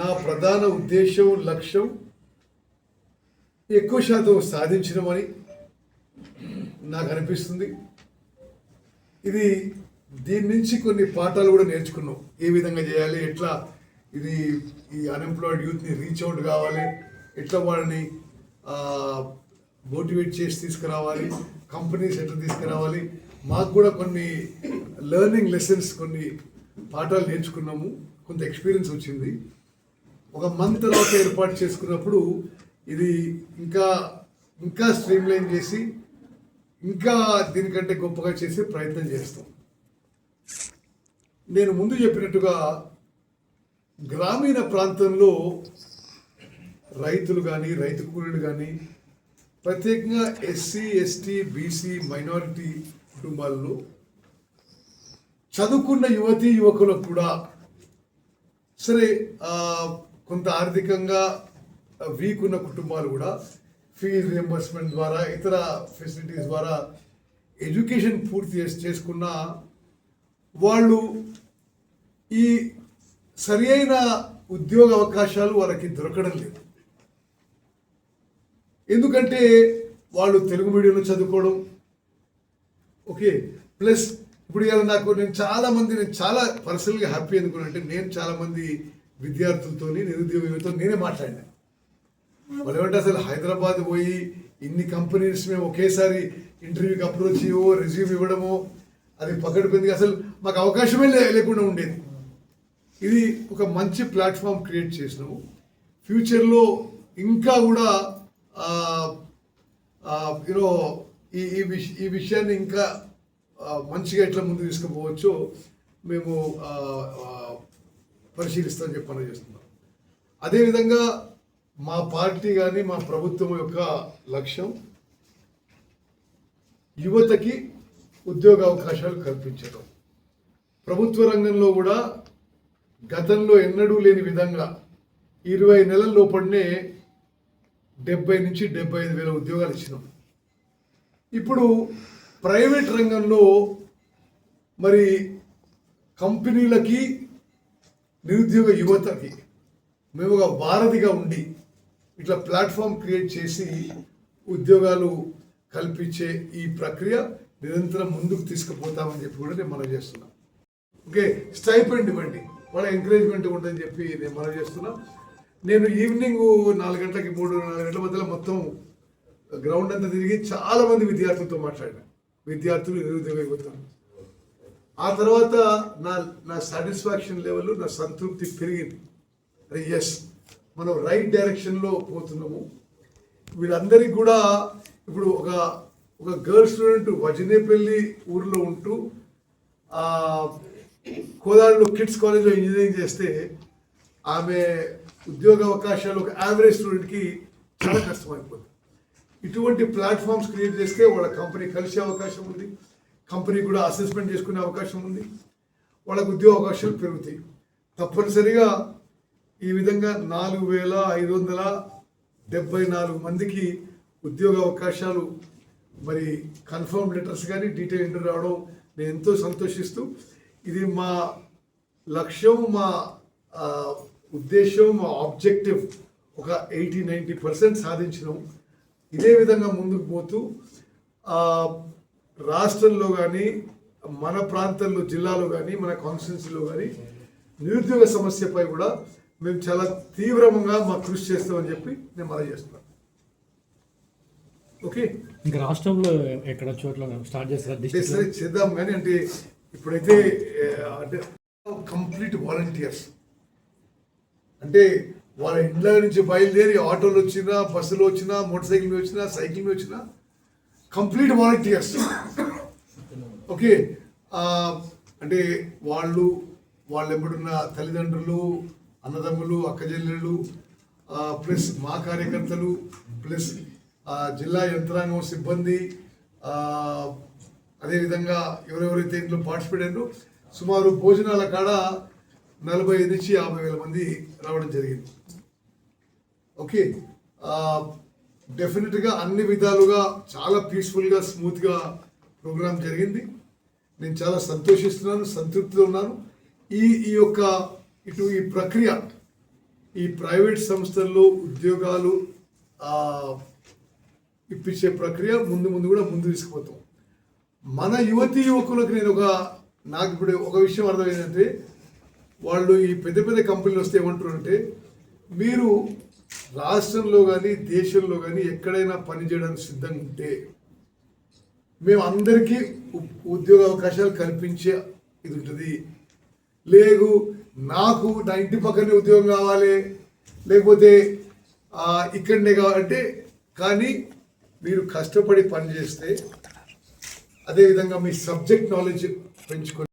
నా ప్రధాన ఉద్దేశం లక్ష్యం ఎక్కువ శాతం సాధించడమని నాకు అనిపిస్తుంది. ఇది దీని నుంచి కొన్ని పాఠాలు కూడా నేర్చుకున్నాం. ఏ విధంగా చేయాలి ఎట్లా ఇది ఈ అన్ఎంప్లాయిడ్ యూత్ని రీచ్ అవుట్ కావాలి ఎట్లా వాళ్ళని మోటివేట్ చేసి తీసుకురావాలి కంపెనీస్ ఎట్లా తీసుకురావాలి. మాకు కూడా కొన్ని లెర్నింగ్ లెసన్స్ కొన్ని పాఠాలు నేర్చుకున్నాము. కొంత ఎక్స్పీరియన్స్ వచ్చింది. ఒక మంత్ తర్వాత ఏర్పాటు చేసుకున్నప్పుడు ఇది ఇంకా ఇంకా స్ట్రీమ్లైన్ చేసి ఇంకా దీనికంటే గొప్పగా చేసే ప్రయత్నం చేస్తాం. నేను ముందు చెప్పినట్టుగా గ్రామీణ ప్రాంతంలో రైతులు కానీ రైతు కూలీలు కానీ ప్రత్యేకంగా ఎస్సీ ఎస్టీ బీసీ మైనారిటీ కుటుంబాల్లో చదువుకున్న యువతీ యువకులకు కూడా సరే కొంత ఆర్థికంగా వీక్ ఉన్న కుటుంబాలు కూడా ఫీజు రియంబర్స్మెంట్ ద్వారా ఇతర ఫెసిలిటీస్ ద్వారా ఎడ్యుకేషన్ పూర్తి చేసి చేసుకున్న వాళ్ళు ఈ సరి అయిన ఉద్యోగ అవకాశాలు వాళ్ళకి దొరకడం లేదు. ఎందుకంటే వాళ్ళు తెలుగు మీడియంలో చదువుకోవడం ఓకే ప్లస్ ఇప్పుడు ఇవాళ నాకు నేను చాలామంది నేను చాలా పర్సనల్గా హ్యాపీ ఎందుకున్నానంటే నేను చాలామంది విద్యార్థులతో నిరుద్యోగ నేనే మాట్లాడినా. వాళ్ళు ఏమంటే అసలు హైదరాబాద్ పోయి ఇన్ని కంపెనీస్ మేము ఒకేసారి ఇంటర్వ్యూకి అప్రోచ్ ఇవ్వో రెజ్యూమ్ ఇవ్వడమో అది పకడిపోయింది అసలు మాకు అవకాశమే లేకుండా ఉండేది. ఇది ఒక మంచి ప్లాట్ఫామ్ క్రియేట్ చేసినాము. ఫ్యూచర్లో ఇంకా కూడా యూనో ఈ ఈ విష ఈ విషయాన్ని ఇంకా మంచిగా ఎట్లా ముందు తీసుకుపోవచ్చో. మేము పరిశీలిస్తామని చెప్పి మనం చేస్తున్నాం. అదేవిధంగా మా పార్టీ కానీ మా ప్రభుత్వం యొక్క లక్ష్యం యువతకి ఉద్యోగ అవకాశాలు కల్పించడం. ప్రభుత్వ రంగంలో కూడా గతంలో ఎన్నడూ లేని విధంగా ఇరవై నెలల లోపలనే డెబ్బై నుంచి డెబ్బై ఐదు వేల ఉద్యోగాలు ఇచ్చినాం. ఇప్పుడు ప్రైవేట్ రంగంలో మరి కంపెనీలకి నిరుద్యోగ యువతకి మేము ఒక వారధిగా ఉండి ఇట్లా ప్లాట్ఫామ్ క్రియేట్ చేసి ఉద్యోగాలు కల్పించే ఈ ప్రక్రియ నిరంతరం ముందుకు తీసుకుపోతామని చెప్పి కూడా నేను మనం చేస్తున్నాం. ఓకే స్టైపెండ్ ఇవ్వండి. వాళ్ళ ఎంకరేజ్మెంట్ ఉందని చెప్పి నేను మనం చేస్తున్నాం. నేను ఈవినింగ్ నాలుగు గంటలకి మూడు నాలుగు గంటల మధ్యలో మొత్తం గ్రౌండ్ అంతా తిరిగి చాలామంది విద్యార్థులతో మాట్లాడినా. విద్యార్థులు నిరుద్యోగ యువతలు. ఆ తర్వాత నా నా సాటిస్ఫాక్షన్ లెవెల్ నా సంతృప్తి పెరిగింది. అరే ఎస్ మనం రైట్ డైరెక్షన్లో పోతున్నాము. వీళ్ళందరికీ కూడా ఇప్పుడు ఒక ఒక గర్ల్ స్టూడెంట్ వజనేపల్లి ఊర్లో ఉంటూ ఆ, కోదాడలో కిడ్స్ కాలేజ్లో ఇంజనీరింగ్ చేస్తే ఆమె ఉద్యోగ అవకాశాలు ఒక యావరేజ్ స్టూడెంట్కి చాలా కష్టమైపోతుంది. ఇటువంటి ప్లాట్ఫామ్స్ క్రియేట్ చేస్తే వాళ్ళ కంపెనీ కలిసే అవకాశం ఉంది. కంపెనీ కూడా అసెస్మెంట్ చేసుకునే అవకాశం ఉంది. వాళ్ళకు ఉద్యోగ అవకాశాలు పెరుగుతాయి. తప్పనిసరిగా ఈ విధంగా నాలుగు వేల ఐదు వందల డెబ్బై నాలుగు మందికి ఉద్యోగ అవకాశాలు మరి కన్ఫర్మ్ లెటర్స్ కానీ డీటెయిల్ ఇంటర్ రావడం నేను ఎంతో సంతోషిస్తూ ఇది మా లక్ష్యం మా ఉద్దేశం మా ఆబ్జెక్టివ్ ఒక ఎయిటీ నైంటీ పర్సెంట్ సాధించినాం. ఇదే విధంగా ముందుకు పోతూ రాష్ట్రంలో కానీ మన ప్రాంతంలో జిల్లాలో కానీ మన కాన్స్టిట్యున్సీలో కానీ నిరుద్యోగ సమస్యపై కూడా మేము చాలా తీవ్రంగా మా కృషి చేస్తామని చెప్పి నేను మనం చేస్తున్నాను ఓకే? ఇంకా రాష్ట్రంలో ఎక్కడ చోట్ల స్టార్ట్ చేస్తారు? చేద్దాం కానీ అంటే ఇప్పుడైతే అంటే కంప్లీట్ వాలంటీర్స్. అంటే వాళ్ళ ఇండ్ల నుంచి బయలుదేరి ఆటోలు వచ్చినా బస్సులు వచ్చినా మోటార్ సైకిల్ మీద వచ్చినా సైకిల్ మీద వచ్చినా కంప్లీట్ వాలంటీర్స్. ఓకే అంటే వాళ్ళు వాళ్ళు ఎప్పుడున్న తల్లిదండ్రులు అన్నదమ్ములు అక్కజెల్లెళ్ళు ప్లస్ మా కార్యకర్తలు ప్లస్ జిల్లా యంత్రాంగం సిబ్బంది అదేవిధంగా ఎవరెవరైతే ఇంట్లో పార్టిసిపేట్ అయ్యారో సుమారు భోజనాల కాడ నలభై ఐదు నుంచి యాభై వేల మంది రావడం జరిగింది. ఓకే డెఫినెట్గా అన్ని విధాలుగా చాలా పీస్ఫుల్గా స్మూత్గా ప్రోగ్రామ్ జరిగింది. నేను చాలా సంతోషిస్తున్నాను సంతృప్తిలో ఉన్నాను. ఈ ఈ యొక్క ఇటు ఈ ప్రక్రియ ఈ ప్రైవేట్ సంస్థల్లో ఉద్యోగాలు ఇప్పించే ప్రక్రియ ముందు ముందు కూడా ముందు తీసుకుపోతాం. మన యువతి యువకులకు నేను ఒక నాకు ఇప్పుడు ఒక విషయం అర్థమైందంటే వాళ్ళు ఈ పెద్ద పెద్ద కంపెనీలు వస్తే ఏమంటారు అంటే మీరు రాష్ట్రంలో కానీ దేశంలో కానీ ఎక్కడైనా పని చేయడానికి సిద్ధంగా ఉంటే మేము అందరికీ ఉద్యోగ అవకాశాలు కల్పించే ఇది ఉంటుంది. లేదు నాకు నా ఇంటి పక్కనే ఉద్యోగం కావాలి లేకపోతే ఇక్కడనే కావాలంటే కానీ మీరు కష్టపడి పని చేస్తే అదేవిధంగా మీ సబ్జెక్ట్ నాలెడ్జ్ పెంచుకొని